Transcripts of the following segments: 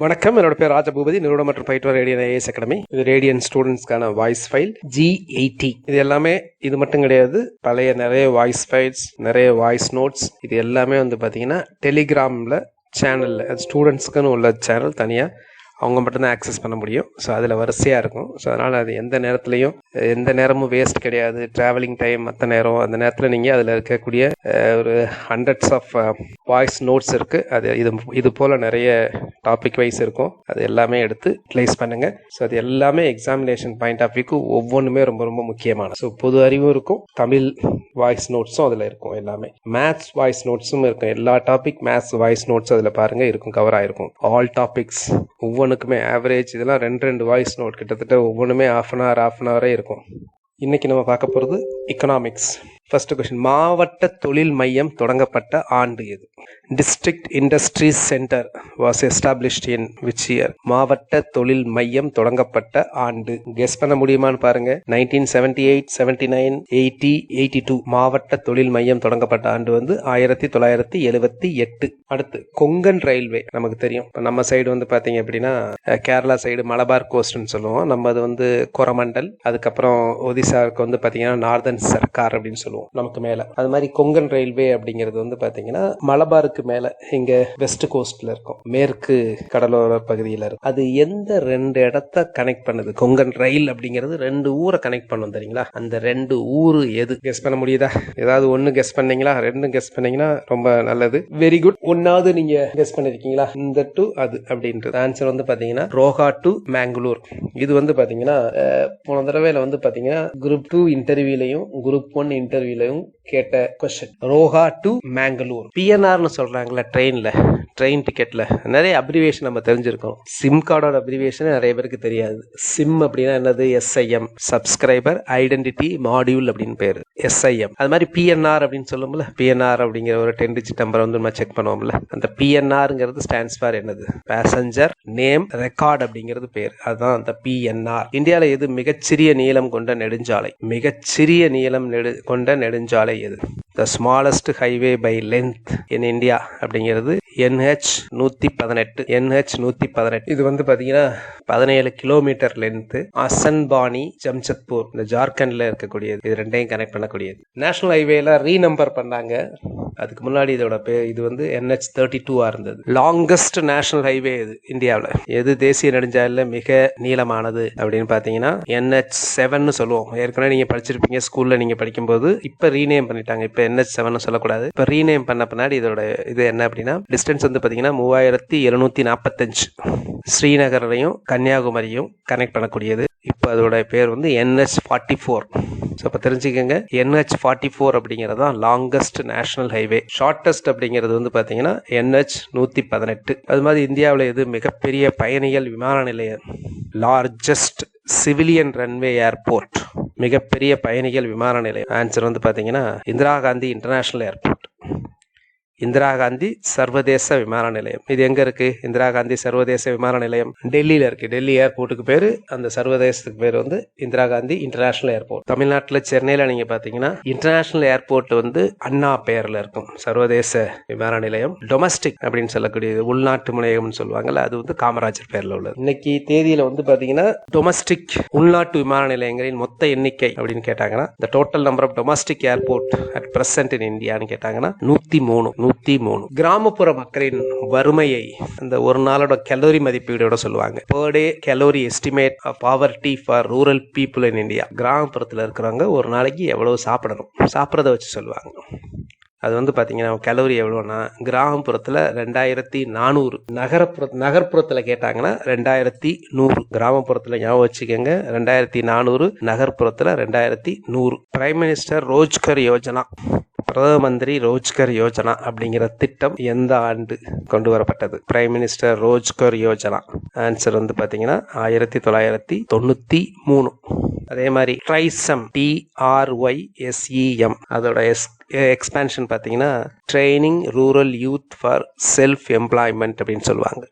வணக்கம். என்னோட பேர் ராஜபூபதி. நிறுவனம் மற்றும் பயிற்றுவர் ரேடியன் ஐஏஎஸ் அகாடமி இது ரேடியன் ஸ்டூடெண்ட்ஸ்க்கான வாய்ஸ் ஃபைல் ஜி எயிட்டி இது எல்லாமே இது மட்டும் கிடையாது. பழைய நிறைய வாய்ஸ் ஃபைல்ஸ் நிறைய வாய்ஸ் நோட்ஸ் இது எல்லாமே வந்து பார்த்தீங்கன்னா டெலிகிராமில் சேனலில் ஸ்டூடெண்ட்ஸ்க்குன்னு உள்ள சேனல் தனியாக அவங்க மட்டும்தான் ஆக்சஸ் பண்ண முடியும். ஸோ அதில் வரிசையாக இருக்கும். ஸோ அதனால் அது எந்த நேரத்துலையும் எந்த நேரமும் வேஸ்ட் கிடையாது. ட்ராவலிங் டைம் மற்ற நேரம் அந்த நேரத்தில் நீங்கள் அதில் இருக்கக்கூடிய ஒரு ஹண்ட்ரட்ஸ் ஆஃப் வாய்ஸ் நோட்ஸ் இருக்குது அது இது இது போல் நிறைய டாபிக் வைஸ் இருக்கும். அது எல்லாமே எடுத்து ப்ளேஸ் பண்ணுங்கள் ஸோ அது எல்லாமே எக்ஸாமினேஷன் பாயிண்ட் ஆஃப் வியூக்கு ஒவ்வொன்றுமே ரொம்ப ரொம்ப முக்கியமான. ஸோ பொது அறிவும் இருக்கும். தமிழ் வாய்ஸ் நோட்ஸும் அதில் இருக்கும் எல்லாமே. மேத்ஸ் வாய்ஸ் நோட்ஸும் இருக்கும். எல்லா டாபிக் மேத்ஸ் வாய்ஸ் நோட்ஸ் அதில் பாருங்கள் இருக்கும் கவர் ஆகிருக்கும் ஆல் டாபிக்ஸ் ஒவ்வொன்றுக்குமே ஆவரேஜ் இதெல்லாம் ரெண்டு ரெண்டு வாய்ஸ் நோட் கிட்டத்தட்ட ஒவ்வொன்றுமே half an hour half an ஹவரே இருக்கும். இன்னைக்கு நம்ம பார்க்க போகிறது எக்கனாமிக்ஸ் ஃபர்ஸ்ட் கொஸ்டின் மாவட்ட தொழில் மையம் தொடங்கப்பட்ட ஆண்டு எது? District industries centre was established in which year மாவட்ட தொழில் மையம் தொடங்கப்பட்ட ஆண்டு. கெஸ் பண்ண முடியுமான்னு பாருங்க. Nineteen seventy eight seventy nine eighty eighty two மாவட்ட தொழில் மையம் தொடங்கப்பட்ட ஆண்டு வந்து ஆயிரத்தி தொள்ளாயிரத்தி எழுபத்தி எட்டு. அடுத்து கொங்கன் ரயில்வே நமக்கு தெரியும். இப்போ நம்ம சைடு வந்து பாத்தீங்க அப்படின்னா கேரளா சைடு மலபார் கோஸ்ட்னு சொல்லுவோம். நம்ம அது வந்து கொரமண்டல் அதுக்கப்புறம் ஒடிசாவுக்கு வந்து பாத்தீங்கன்னா நார்தன் சர்க்கார் அப்படின்னு சொல்லுவோம். நமக்கு மேல. அது மாதிரி கொங்கன் ரயில்வே அப்படிங்கிறது வந்து பாத்தீங்கன்னா மலபாருக்கு மேல இங்க வெஸ்ட் கோஸ்ட்ல இருக்கும். மேற்கு கடலோர பகுதியில இருக்கும். அது எந்த ரெண்டு இடத்த கனெக்ட் பண்ணுது? கொங்கன் ரயில் அப்படிங்கிறது ரெண்டு ஊரை கனெக்ட் பண்ணும் தெரியுங்களா? அந்த ரெண்டு ஊரு எது? கெஸ் பண்ண முடியுதா? ஏதாவது ஒன்று கெஸ் பண்ணீங்களா? ரெண்டும் கெஸ் பண்ணீங்கன்னா ரொம்ப நல்லது. வெரி குட் ஒன்னாவது நீங்க கெஸ் பண்ணிருக்கீங்களா? இந்த டு அது அப்படின்றது. ஆன்சர் வந்து பாத்தீங்கன்னா ரோஹா டு மேங்களூர் இது வந்து பாத்தீங்கன்னா போன தடவையில வந்து பாத்தீங்கன்னா குரூப் டூ இன்டர்வியூலையும் குரூப் ஒன் இன்டர்வியூலையும் கேட்ட கொஸ்டின் ரோஹா டு மேங்களூர் பிஎன்ஆர்னு சொல்றாங்கல்ல ட்ரெயின்ல ட்ரெயின் டிக்கெட்டில் நிறைய அப்ரிவேஷன் நம்ம தெரிஞ்சிருக்கோம். சிம் கார்டோட அப்ரிவேஷன் நிறைய பேருக்கு தெரியாது. சிம் அப்படின்னா என்னது? எஸ்ஐஎம் சப்ஸ்கிரைபர் ஐடென்டிட்டி மாடியூல் அப்படின்னு பேர். எஸ்ஐஎம் அது மாதிரி பிஎன்ஆர் அப்படின்னு சொல்லும்போது பிஎன்ஆர் அப்படிங்கிற ஒரு டென் டிஜிட் நம்பர் வந்து நம்ம செக் பண்ணுவோம்ல. அந்த பிஎன்ஆர்ங்கிறது ஸ்டாண்ட்ஸ் ஃபார் என்னது? பேசஞ்சர் நேம் ரெக்கார்ட் அப்படிங்கிறது பேர். அதுதான் அந்த பிஎன்ஆர் இந்தியாவில் எது மிகச்சிறிய நீளம் கொண்ட நெடுஞ்சாலை? மிகச்சிறிய நீளம் நெடு கொண்ட நெடுஞ்சாலை எது? The smallest highway by length in India அப்படிங்கிறது என்ஹெச் நூத்தி பதினெட்டு என்ஹெச் நூத்தி பதினெட்டு இது வந்து பாத்தீங்கன்னா பதினேழு கிலோமீட்டர் லென்த் அசன்பானி ஜம்ஷத்பூர் இந்த ஜார்க்கண்ட்ல இருக்கக்கூடியது. இது ரெண்டையும் கனெக்ட் பண்ணக்கூடியது. நேஷனல் ஹைவேல ரீநம்பர் பண்ணாங்க. அதுக்கு முன்னாடி இதோட பேர் இது வந்து என்ஹெச் தேர்ட்டி டூவா இருந்தது. லாங்கஸ்ட் நேஷனல் ஹைவே இது இந்தியாவில். எது தேசிய நெடுஞ்சாலையில் மிக நீளமானது அப்படின்னு பார்த்தீங்கன்னா என்ஹெச் செவன் சொல்லுவோம். ஏற்கனவே நீங்க படிச்சிருப்பீங்க. ஸ்கூல்ல நீங்க படிக்கும்போது இப்போ ரீநேம் பண்ணிட்டாங்க. இப்போ என்ஹெச் செவன் சொல்லக்கூடாது. இப்போ ரீநேம் பண்ண பின்னாடி இதோட இது என்ன அப்படின்னா டிஸ்டன்ஸ் வந்து பாத்தீங்கன்னா மூவாயிரத்தி எழுநூத்தி நாற்பத்தஞ்சு ஸ்ரீநகரையும் கன்னியாகுமரியும் கனெக்ட் பண்ணக்கூடியது. இப்போ அதோட பேர் வந்து என்ஹெச் ஃபார்ட்டி ஃபோர் ஸோ இப்போ தெரிஞ்சுக்கோங்க. என்ஹெச் ஃபார்ட்டி ஃபோர் அப்படிங்கிறது தான் லாங்கஸ்ட் நேஷனல் ஹைவே ஷார்ட்டஸ்ட் அப்படிங்கிறது வந்து பார்த்தீங்கன்னா என்ஹெச் நூற்றி பதினெட்டு. அது மாதிரி இந்தியாவில் எது மிகப்பெரிய பயணிகள் விமான நிலையம் லார்ஜஸ்ட் சிவிலியன் ரன்வே ஏர்போர்ட் மிகப்பெரிய பயணிகள் விமான நிலையம். ஆன்சர் வந்து பார்த்தீங்கன்னா இந்திரா காந்தி இன்டர்நேஷனல் ஏர்போர்ட் இந்திரா காந்தி சர்வதேச விமான நிலையம். இது எங்க இருக்கு? இந்திரா காந்தி சர்வதேச விமான நிலையம். டெல்லியில இருக்கு. டெல்லி ஏர்போர்ட்டுக்கு பேரு. அந்த சர்வதேசத்துக்கு பேர் வந்து இந்திரா காந்தி இன்டர்நேஷனல் ஏர்போர்ட். தமிழ்நாட்டில் சென்னையில நீங்க பாத்தீங்கன்னா இன்டர்நேஷனல் ஏர்போர்ட் வந்து அண்ணா பெயர்ல இருக்கும். சர்வதேச விமான நிலையம். டொமஸ்டிக் அப்படின்னு சொல்லக்கூடியது. உள்நாட்டு முனையம்னு சொல்லுவாங்கல்ல அது வந்து காமராஜர் பேர்ல உள்ளது. இன்னைக்கு தேதியில வந்து பாத்தீங்கன்னா டொமஸ்டிக் உள்நாட்டு விமான நிலையங்களின் மொத்த எண்ணிக்கை அப்படின்னு கேட்டாங்கன்னா இந்த total number of domestic airport at present in இந்தியான்னு கேட்டாங்கன்னா நூத்தி மூணு. நூத்தி மூணு. கிராமப்புற மக்களின் வறுமையை அந்த ஒரு நாளோட கலோரி மதிப்பீடோட சொல்லுவாங்க. Per day calorie estimate poverty for rural people in India கிராமப்புறத்தில் இருக்கிறவங்க ஒரு நாளைக்கு எவ்வளவு சாப்பிடணும்? சாப்பிட்றத வச்சு சொல்லுவாங்க. அது வந்து பார்த்தீங்கன்னா கலோரி எவ்வளோன்னா கிராமப்புறத்தில் ரெண்டாயிரத்தி நானூறு. நகரப்புற நகர்ப்புறத்தில் கேட்டாங்கன்னா ரெண்டாயிரத்தி நூறு. கிராமப்புறத்தில் ஞாபகம் வச்சுக்கோங்க ரெண்டாயிரத்தி நானூறு நகர்ப்புறத்தில் ரெண்டாயிரத்தி நூறு. பிரைம் மினிஸ்டர் ரோஜ்கர் யோஜனா பிரதம மந்திரி ரோஜ்கர் யோஜனா அப்படிங்கிற திட்டம் எந்த ஆண்டு கொண்டு வரப்பட்டது prime minister Rozgar Yojana. Answer வந்து பாத்தீங்கன்னா ஆயிரத்தி தொள்ளாயிரத்தி தொண்ணூத்தி மூணு. அதே மாதிரி ட்ரைசம் டிஆர்ஒய் எஸ்இஎம் அதோட எஸ் எக்ஸ்பேன்ஷன் பார்த்தீங்கன்னா training rural youth for self employment அப்படின்னு சொல்லுவாங்க.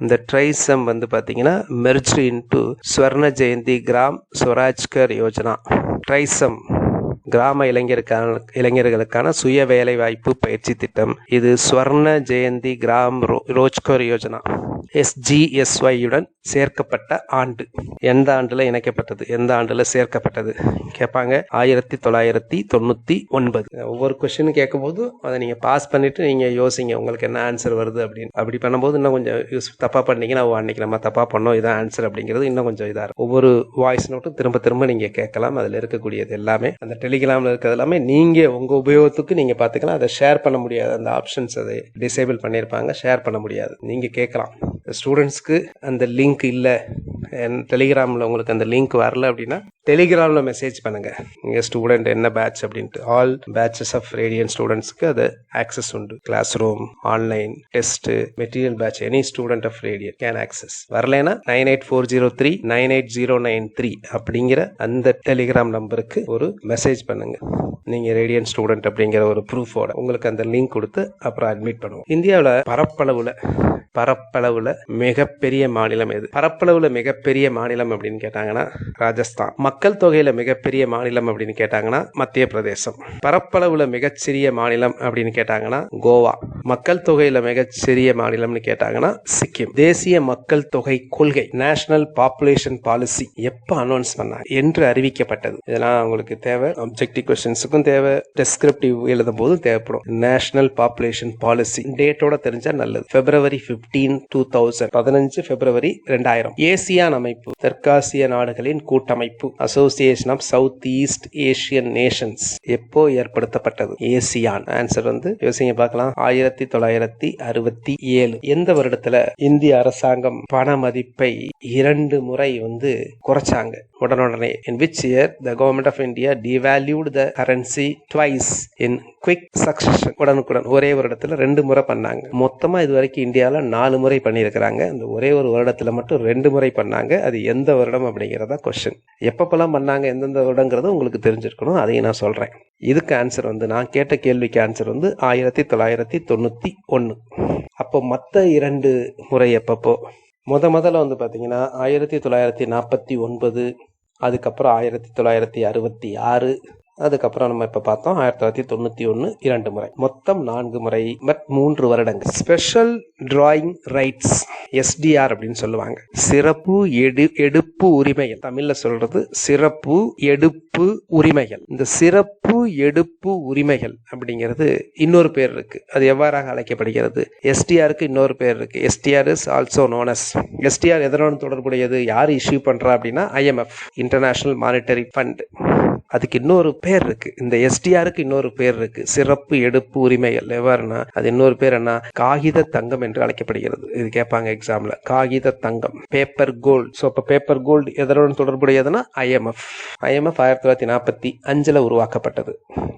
இந்த ட்ரைசம் வந்து பார்த்தீங்கன்னா merge into Swarna Jayanti Gram Swarozgar Yojana TRYSEM கிராம இளைஞருக்கான இளைஞர்களுக்கான சுய வேலைவாய்ப்பு பயிற்சி திட்டம். இது ஸ்வர்ண ஜெயந்தி கிராம் ரோ- ரோஜ்கர் யோஜனா. எஸ்ஜிஎஸ்ஒய்யுடன் சேர்க்கப்பட்ட ஆண்டு. எந்த ஆண்டுல இணைக்கப்பட்டது? எந்த ஆண்டுல சேர்க்கப்பட்டது? கேட்பாங்க. ஆயிரத்தி தொள்ளாயிரத்தி தொண்ணூத்தி ஒன்பது. ஒவ்வொரு கொஸ்டின் கேட்கும்போது அதை நீங்க பாஸ் பண்ணிட்டு நீங்க யோசிங்க உங்களுக்கு என்ன ஆன்சர் வருது அப்படின்னு. அப்படி பண்ணும்போது இன்னும் கொஞ்சம் யூஸ் தப்பா பண்ணீங்கன்னா அன்னைக்கு நம்ம தப்பா பண்ணோம் இதான் ஆன்சர் அப்படிங்கிறது இன்னும் கொஞ்சம் இதா இருக்கும். ஒவ்வொரு வாய்ஸ் நோட்டும் திரும்ப திரும்ப நீங்க கேட்கலாம். அதுல இருக்கக்கூடியது எல்லாமே. அந்த டெலிகிராம்ல இருக்கிறது எல்லாமே நீங்க உங்க உபயோகத்துக்கு நீங்க பாத்துக்கலாம் அதை ஷேர் பண்ண முடியாது. அந்த ஆப்ஷன்ஸ் அதை டிசேபிள் பண்ணியிருப்பாங்க. ஷேர் பண்ண முடியாது. நீங்க கேட்கலாம். ஸ்டூடெண்ட்ஸ்க்கு அந்த லிங்க் இல்லை டெலிகிராமில் உங்களுக்கு அந்த லிங்க் வரல அப்படின்னா டெலிகிராமில் மெசேஜ் பண்ணுங்கள் நீங்கள் ஸ்டூடெண்ட் என்ன பேட்ச் அப்படின்ட்டு. ஆல் பேட்சஸ் ஆஃப் ரேடியன் ஸ்டூடெண்ட்ஸ்க்கு அது ஆக்சஸ் உண்டு. Class room online test material batch any student of Radian can access வரலைன்னா nine eight four zero three nine eight zero nine three அப்படிங்கிற அந்த டெலிகிராம் நம்பருக்கு ஒரு மெசேஜ் பண்ணுங்கள் நீங்கள் ரேடியன் ஸ்டூடெண்ட் அப்படிங்கிற ஒரு ப்ரூஃபோட உங்களுக்கு அந்த லிங்க் கொடுத்து அப்புறம் அட்மிட் பண்ணுவோம். இந்தியாவில் பரப்பளவில் பரப்பளவில் மிகப்பெரிய மாநிலம் எது? பரப்பளவில் மிகப்பெரிய மாநிலம் அப்படின்னு கேட்டாங்கன்னா ராஜஸ்தான். மக்கள் தொகையில மிகப்பெரிய மாநிலம் அப்படின்னு கேட்டாங்கன்னா மத்திய பிரதேசம் பரப்பளவுல மிகச்சிறிய மாநிலம் அப்படின்னு கேட்டாங்கன்னா கோவா. மக்கள் தொகையில மிகச்சிறிய மாநிலம்னு கேட்டாங்கன்னா சிக்கிம். தேசிய மக்கள் தொகை கொள்கை நேஷனல் பாப்புலேஷன் பாலிசி எப்ப அனௌன்ஸ் பண்ணாங்க என்று அறிவிக்கப்பட்டது. இதெல்லாம் உங்களுக்கு தேவை. அப்ஜெக்டிவ் கொஸ்டின்ஸுக்கும் தேவை. டெஸ்கிரிப்டிவ் எழுதும் போது தேவைப்படும் நேஷனல் பாப்புலேஷன் பாலிசி டேட்டோட தெரிஞ்சா நல்லது. பிப்ரவரி பிப்டீன் டூ தௌசண்ட் பதினஞ்சு பிப்ரவரி ரெண்டாயிரம். ஏசியான் அமைப்பு தெற்காசிய நாடுகளின் கூட்டமைப்பு. Association of south east Asian nations எப்போ ஏற்படுத்தப்பட்டது? ஏசியான் ஆன்சர் வந்து யோசிங்க பார்க்கலாம். ஆயிரத்தி தொள்ளாயிரத்தி அறுபத்தி ஏழு. எந்த வருடத்துல இந்திய அரசாங்கம் பண மதிப்பை இரண்டு முறை வந்து குறைச்சாங்க? உடனுடனே. In which year the government of India devalued the currency twice in quick succession உடனுக்குடன் ஒரே வருடத்துல ரெண்டு முறை பண்ணாங்க. மொத்தமா இது வரைக்கும் இந்தியாவில் நாலு முறை பண்ணியிருக்கிறாங்க. இந்த ஒரே ஒரு வருடத்துல மட்டும் ரெண்டு முறை பண்ணாங்க. அது எந்த வருடம் அப்படிங்கிறதா கொஸ்டின் எப்பப்பெல்லாம் பண்ணாங்க எந்தெந்த வருடங்கிறது உங்களுக்கு தெரிஞ்சிருக்கணும். அதையும் நான் சொல்றேன். இதுக்கு ஆன்சர் வந்து நான் கேட்ட கேள்விக்கு ஆன்சர் வந்து ஆயிரத்தி தொள்ளாயிரத்தி தொண்ணூத்தி ஒன்னு அப்போ மற்ற இரண்டு முறை எப்பப்போ? முத முதல்ல வந்து பார்த்திங்கன்னா ஆயிரத்தி தொள்ளாயிரத்தி நாற்பத்தி ஒன்பது அதுக்கப்புறம் ஆயிரத்தி தொள்ளாயிரத்தி அறுபத்தி ஆறு அதுக்கப்புறம் நம்ம இப்ப பார்த்தோம் ஆயிரத்தி தொள்ளாயிரத்தி தொண்ணூத்தி ஒன்னு இரண்டு முறை. மொத்தம் நான்கு முறை பட் மூன்று வருடங்கள். ஸ்பெஷல் டிராயிங் ரைட்ஸ் எஸ்டிஆர் அப்படின்னு சொல்லுவாங்க. சிறப்பு எடு எடுப்பு உரிமைகள். தமிழ்ல சொல்றது சிறப்பு எடுப்பு உரிமைகள். இந்த சிறப்பு எடுப்பு உரிமைகள் அப்படிங்கிறது இன்னொரு பேர் இருக்கு. அது எவ்வாறாக அழைக்கப்படுகிறது? எஸ்டிஆருக்கு இன்னொரு பேர் இருக்கு. SDR is also known SDR எதனோடு தொடர்புடையது? யார் இஷ்யூ பண்றா அப்படின்னா ஐஎம்எஃப் இன்டர்நேஷனல் மானிட்டரி ஃபண்ட் அதுக்கு இன்னொரு பேர் இருக்கு. இந்த எஸ்டிஆருக்கு இன்னொரு பேர் இருக்கு. சிறப்பு எடுப்பு உரிமைகள் எவ்வாறுனா அது இன்னொரு பேர் என்ன? காகித தங்கம் என்று அழைக்கப்படுகிறது. இது கேட்பாங்க எக்ஸாம்ல காகித தங்கம். பேப்பர் கோல்டு ஸோ இப்போ பேப்பர் கோல்டு எதனுடன் தொடர்புடையதுன்னா? ஐஎம்எஃப் ஐஎம்எஃப் ஆயிரத்தி தொள்ளாயிரத்தி நாற்பத்தி அஞ்சில் உருவாக்கப்பட்டது.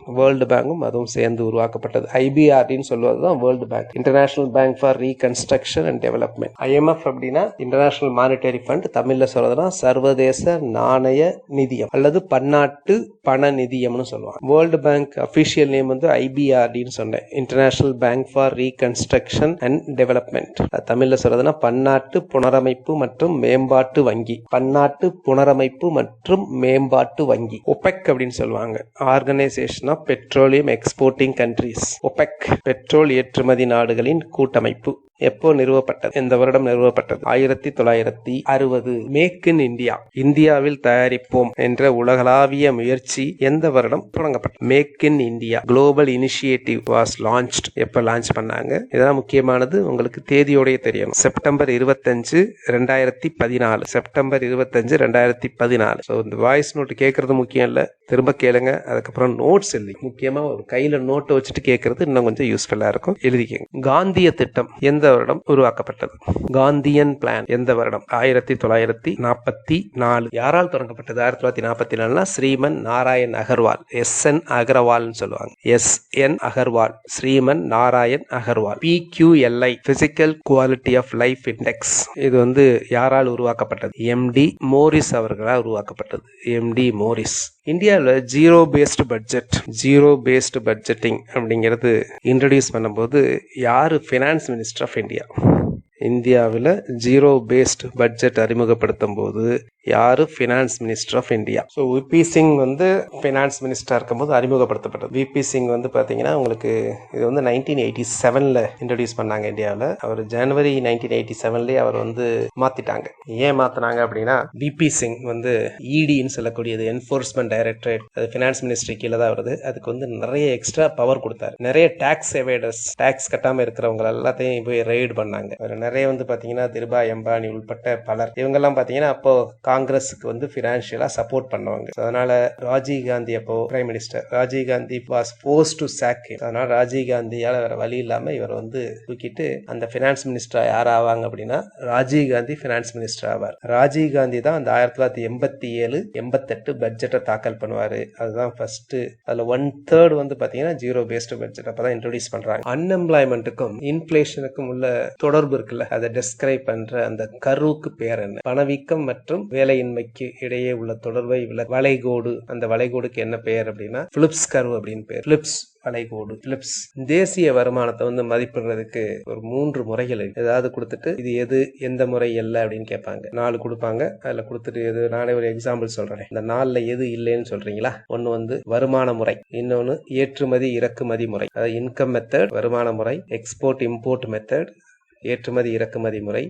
வேர்ல்டு பேங்கும் அதுவும் சேர்ந்து உருவாக்கப்பட்டது. ஐபிஆர்டின்னு சொல்லுவது தான் World Bank International Bank for Reconstruction and Development IMF அப்படின்னா இன்டர்நேஷனல் மானிட்டரி ஃபண்ட் தமிழில் சொல்றதுன்னா சர்வதேச நாணய நிதியம். அல்லது பன்னாட்டு பண நிதியம்னு சொல்லுவாங்க. வேர்ல்டு பேங்க் அபிஷியல் நேம் வந்து ஐபிஆர்டின்னு சொன்னேன். International Bank for Reconstruction and Development தமிழ்ல சொல்றதுன்னா பன்னாட்டு புனரமைப்பு மற்றும் மேம்பாட்டு வங்கி. பன்னாட்டு புனரமைப்பு மற்றும் மேம்பாட்டு வங்கி. ஒபெக் அப்படின்னு சொல்லுவாங்க. Organisation of Petroleum Exporting Countries OPEC petrol ஏற்றுமதி நாடுகளின் கூட்டமைப்பு. எப்போ நிறுவப்பட்டது? எந்த வருடம் நிறுவப்பட்டது? ஆயிரத்தி தொள்ளாயிரத்தி அறுபது. மேக் இன் இந்தியா இந்தியாவில் தயாரிப்போம் என்ற உலகளாவிய முயற்சி முயற்சி எந்த வருடம் தொடங்கப்பட்டது Make in India global initiative was launch எப்ப லான்ச் பண்ணாங்க? இதெல்லாம் முக்கியமானது உங்களுக்கு தேதியோடைய தெரியணும். செப்டம்பர் இருபத்தஞ்சு ரெண்டாயிரத்தி பதினாலு. செப்டம்பர் இருபத்தஞ்சு ரெண்டாயிரத்தி பதினாலு. ஸோ இந்த வாய்ஸ் நோட்டு கேட்கறது முக்கியம் இல்லை. திரும்ப கேளுங்க. அதுக்கப்புறம் நோட்ஸ் எழுதி. முக்கியமா ஒரு கையில நோட்டை வச்சுட்டு கேட்கறது இன்னும் கொஞ்சம் யூஸ்ஃபுல்லா இருக்கும். எழுதிக்கங்க. காந்திய திட்டம் எந்த வருடம் உருவாக்கப்பட்டது? காந்தியன் பிளான் எந்த வருடம்? ஆயிரத்தி தொள்ளாயிரத்தி நாற்பத்தி நாலு. யாரால் தொடங்கப்பட்டது? ஆயிரத்தி தொள்ளாயிரத்தி நாற்பத்தி நாலுனா ஸ்ரீமன் நாராயண் அகர்வால். எஸ் என் அகர்வால்னு சொல்லுவாங்க. S N Agarwal. Sriman Narayan Agarwal. P QLI physical quality of life index இது வந்து யாரால் உருவாக்கப்பட்டது? எம்டி மோரிஸ் அவர்களால் உருவாக்கப்பட்டது. எம்டி மோரிஸ் இந்தியாவில் zero based budget zero based budgeting அப்படிங்கிறது இன்ட்ரடியூஸ் பண்ணும்போது யார் ஃபினான்ஸ் மினிஸ்டர் ஆஃப் இந்தியா இந்தியாவில் ஜீரோ பேஸ்ட் பட்ஜெட் அறிமுகப்படுத்தும் போது யாரு finance minister of India so VP Singh வந்து ஃபினான்ஸ் மினிஸ்டராக இருக்கும்போது அறிமுகப்படுத்தப்பட்டது. விபி சிங் வந்து பார்த்தீங்கன்னா உங்களுக்கு இது வந்து நைன்டீன் எயிட்டி செவனில் இன்ட்ரடியூஸ் பண்ணாங்க இந்தியாவில். அவர் ஜனவரி நைன்டீன் எயிட்டி செவன்லேயே அவர் வந்து மாற்றிட்டாங்க ஏன் மாற்றினாங்க அப்படின்னா விபி சிங் வந்து இடின்னு சொல்லக்கூடியது என்ஃபோர்ஸ்மெண்ட் டைரக்டரேட் அது ஃபினான்ஸ் மினிஸ்டர் கீழே தான் வருது. அதுக்கு வந்து நிறைய எக்ஸ்ட்ரா பவர் கொடுத்தாரு. நிறைய டேக்ஸ் எவேடர்ஸ் டேக்ஸ் கட்டாமல் இருக்கிறவங்க எல்லாத்தையும் போய் ரெய்டு பண்ணாங்க. நிறைய வந்து பார்த்தீங்கன்னா திருபா எம்பானி உள்பட்ட பலர். இவங்கெல்லாம் பார்த்தீங்கன்னா அப்போ காங்கிரஸுக்கு வந்து ஃபினான்ஷியலாக சப்போர்ட் பண்ணுவாங்க. அதனால ராஜீவ் காந்தி அப்போ prime minister Rajiv Gandhi was pose to shock அதனால ராஜீவ் காந்தியால வேற வழி இல்லாம இவர் வந்து தூக்கிட்டு அந்த ஃபினான்ஸ் மினிஸ்டர் யார் ஆவாங்க அப்படின்னா ராஜீவ் காந்தி ஃபினான்ஸ் மினிஸ்டர் ஆவார். ராஜீவ் காந்தி தான் அந்த ஆயிரத்தி தொள்ளாயிரத்தி எண்பத்தி ஏழு எண்பத்தெட்டு பட்ஜெட்டை தாக்கல் பண்ணுவாரு. அதுதான் ஃபர்ஸ்ட் அதுல ஒன் தேர்ட் வந்து பாத்தீங்கன்னா ஜீரோ பேஸ்டு பட்ஜெட் அப்பதான் இன்ட்ரோடியூஸ் பண்றாங்க. அன்எம்ப்ளாய்மெண்ட்டுக்கும் இன்ஃபிளேஷனுக்கும் உள்ள தொடர்பு இருக்குல்ல அதை டிஸ்கிரைப் பண்ற அந்த கருவுக்கு பேர் என்ன? பணவீக்கம் மற்றும் வேலையின்மைக்கு இடையே உள்ள தொடர்பை வளைகோடு அந்த வளைகோடுக்கு என்ன பெயர் அப்படின்னா பிலிப்ஸ் கருவு அப்படின்னு பேர். பிலிப்ஸ் வளைகோடு பிலிப்ஸ் தேசிய வருமானத்தை வந்து மதிப்பிடுறதுக்கு ஒரு மூன்று முறைகள் இருக்கு. ஏதாவது கொடுத்துட்டு இது எது எந்த முறை இல்லை அப்படின்னு கேட்பாங்க. நாலு கொடுப்பாங்க. அதுல கொடுத்துட்டு எது நானே ஒரு எக்ஸாம்பிள் சொல்றேன். இந்த நாலுல எது இல்லைன்னு சொல்றீங்களா? ஒன்னு வந்து வருமான முறை இன்னொன்னு ஏற்றுமதி இறக்குமதி முறை. அதாவது இன்கம் மெத்தட் வருமான முறை எக்ஸ்போர்ட் இம்போர்ட் மெத்தட் ஏற்றுமதி இறக்குமதி முறை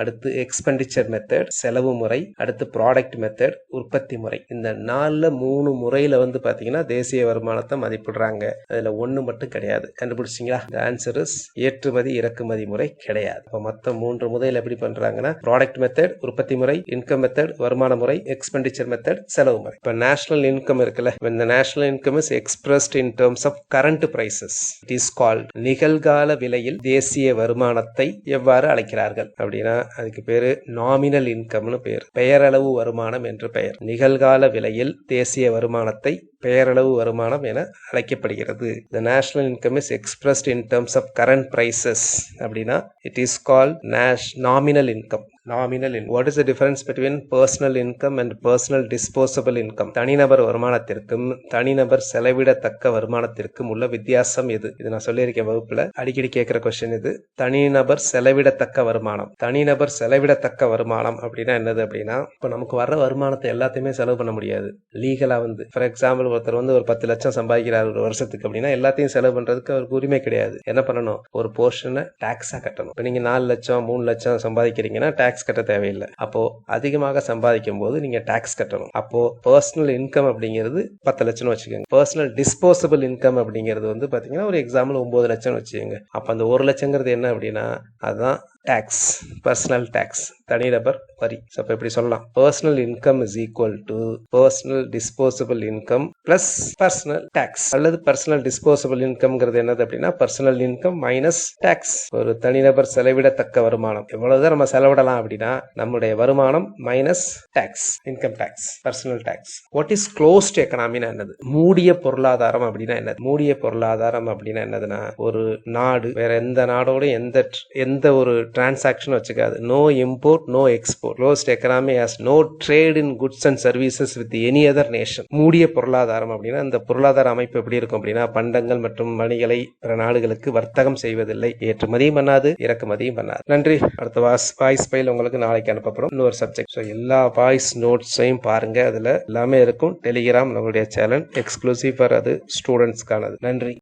அடுத்து எக்ஸ்பெண்டிச்சர் மெத்தட் செலவு முறை அடுத்து ப்ராடக்ட் மெத்தட் உற்பத்தி முறை. இந்த நாலுல மூணு முறையில வந்து பாத்தீங்கன்னா தேசிய வருமானத்தை மதிப்பிடுறாங்க. அதுல ஒண்ணு மட்டும் கிடையாது. கண்டுபிடிச்சிங்களா இந்த ஆன்சர் இஸ் ஏற்றுமதி இறக்குமதி முறை கிடையாது. இப்போ மொத்தம் மூன்று முறையில் எப்படி பண்றாங்கன்னா ப்ராடக்ட் மெத்தட் உற்பத்தி முறை இன்கம் மெத்தட் வருமான முறை எக்ஸ்பெண்டிச்சர் மெத்தட் செலவு முறை. இப்போ நேஷனல் இன்கம் இருக்குல்ல இந்த national income is expressed in terms of current prices it is called நிகழ்கால விலையில் தேசிய வருமானத்தை எவ்வாறு அழைக்கிறார்கள் அப்படின்னா அதுக்கு பேரு நாமினல் இன்கம்னு பேர். பெயரளவு வருமானம் என்று பெயர். நிகழ்கால விலையில் தேசிய வருமானத்தை பெயரளவு வருமானம் என அழைக்கப்படுகிறது. The national income is expressed in terms of current prices அப்படின்னா it is called Nash nominal income nominal in what is the difference between personal income and personal disposable income தனிநபர் வருமானத்திற்கும் தனிநபர் செலவிடத்தக்க வருமானத்திற்கும் உள்ள வித்தியாசம் எது? இது நான் சொல்லியிருக்கேன் வகுப்புல. அடிக்கடி கேட்கிற கொஸ்டின் இது. தனிநபர் செலவிடத்தக்க வருமானம். தனிநபர் செலவிடத்தக்க வருமானம் அப்படின்னா என்னது அப்படின்னா இப்போ நமக்கு வர்ற வருமானத்தை எல்லாத்தையுமே செலவு பண்ண முடியாது. லீகலா வந்து ஃபார் எக்ஸாம்பிள் ஒருத்தர் வந்து ஒரு பத்து லட்சம் சம்பாதிக்கிறார் ஒரு வருஷத்துக்கு அப்படின்னா எல்லாத்தையும் செலவு பண்றதுக்கு அவருக்கு உரிமை கிடையாது. என்ன பண்ணணும்? ஒரு போர்ஷனை டாக்ஸா கட்டணும். இப்போ நீங்க நாலு லட்சம் மூணு லட்சம் சம்பாதிக்கிறீங்கன்னா டாக்ஸ் கட்ட தேவையில்லை. அப்போ அதிகமாக சம்பாதிக்கும் போது நீங்க டாக்ஸ் கட்டணும். அப்போ பர்சனல் இன்கம் அப்படிங்கிறது பத்து லட்சம்னு வச்சுக்கோங்க. பர்சனல் டிஸ்போசபிள் இன்கம் அப்படிங்கிறது வந்து பாத்தீங்கன்னா ஒரு எக்ஸாம்பிள் ஒன்பது லட்சம் வச்சுக்கோங்க. அப்ப அந்த ஒரு லட்சங்கிறது என்ன அப்படின்னா அதுதான் டேக்ஸ் பர்சனல் டேக்ஸ் தனிநபர் வரி. ஸோ இப்போ இப்படி சொல்லலாம். Personal income is equal to personal disposable income plus personal tax அல்லது பர்சனல் டிஸ்போசபிள் இன்கம்ங்கிறது என்னது அப்படின்னா பர்சனல் இன்கம் மைனஸ் டேக்ஸ் ஒரு தனிநபர் செலவிடத்தக்க வருமானம். எவ்வளவுதான் நம்ம செலவிடலாம் அப்படின்னா நம்முடைய வருமானம் minus tax income tax personal tax what is closed எக்கனாமினா என்னது? மூடிய பொருளாதாரம் அப்படின்னா என்னது? மூடிய பொருளாதாரம் அப்படின்னா என்னதுன்னா ஒரு நாடு வேற எந்த நாடோட எந்த எந்த ஒரு transaction வச்சுக்காது. No import no export lost economy has no trade in goods and services with any other nation மூடிய பொருளாதாரம் அப்படின்னா இந்த பொருளாதார அமைப்பு எப்படி இருக்கும் அப்படின்னா பண்டங்கள் மற்றும் மணிகளை பிற நாடுகளுக்கு வர்த்தகம் செய்வதில்லை. ஏற்றுமதியும் பண்ணாது இறக்குமதியும் பண்ணாது. நன்றி. அடுத்த வாஸ் வாய்ஸ் ஃபைல் உங்களுக்கு நாளைக்கு அனுப்பப்படும். இன்னொரு சப்ஜெக்ட் ஸோ எல்லா வாய்ஸ் நோட்ஸையும் பாருங்க. அதுல எல்லாமே இருக்கும். டெலிகிராம் நம்மளுடைய சேனல் எக்ஸ்க்ளூசிவ் ஃபார் அது ஸ்டூடெண்ட்ஸ்க்கானது நன்றி.